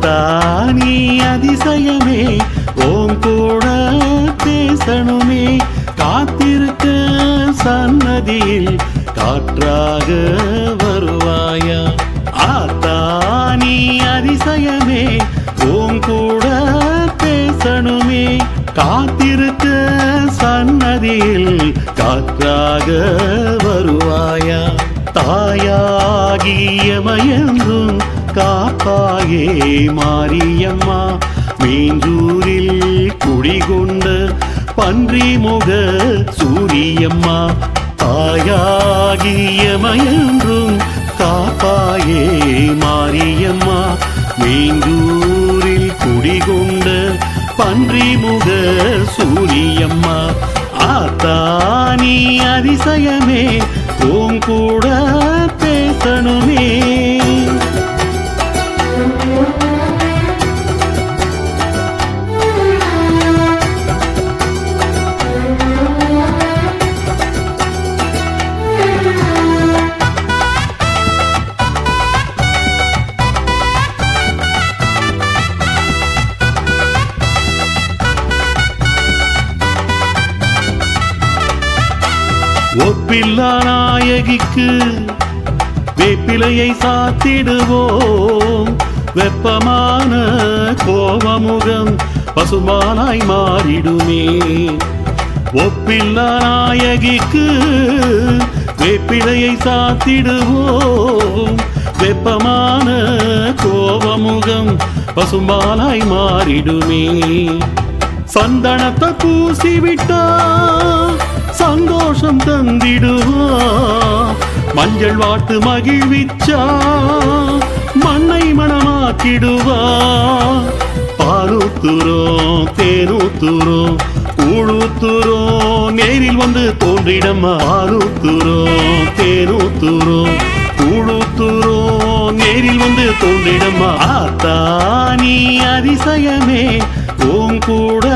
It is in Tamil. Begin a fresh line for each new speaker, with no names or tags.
தானே அதிசயமே? ஓம் கூட பேசணுமே காத்திருக்க சன்னதியில் காற்றாக வருவாயா? ஆத்தானே அதிசயமே. ஓம் கூட பேசணுமே காத்திருக்க சன்னதியில் காற்றாக வருவாயா? தாயாகிய மயந்தோ காப்பாயே மாரியம்மா. மீஞ்சூரில் குடிகொண்ட பன்றி முக சூரியம்மா. தாயாகிய மயன்றும் காப்பாயே மாரியம்மா. மீஞ்சூரில் குடிகொண்ட பன்றி முக சூரியம்மா ஆத்தானி அதிசயமே உன் கூட பேசணுமே. ஒப்பில்லா நாயகிக்கு வேப்பிலையை சாத்திடுவோம். வெப்பமான கோபமுகம் பசுமானாய் மாறிடுமே. ஒப்பில்லா நாயகிக்கு வேப்பிலையை சாத்திடுவோம். வெப்பமான கோபமுகம் பசுமானாய் மாறிடுமே. சந்தனத்தை பூசிவிட்டான் சந்தோஷம் தந்திடுவா. மஞ்சள் வாட்டு மகிழ்விச்சா மண்ணை மனமாக்கிடுவா. பாலூத்துரோ தேனூத்துரோ கூழூத்துறோம் நேரில் வந்து தோன்றிடம்மா. பாலூத்துறோம் தேனூத்துரோ கூழூத்துறோம் நேரில் வந்து தோன்றிடம்மா. ஆத்தா நீ அதிசயமே உன் கூட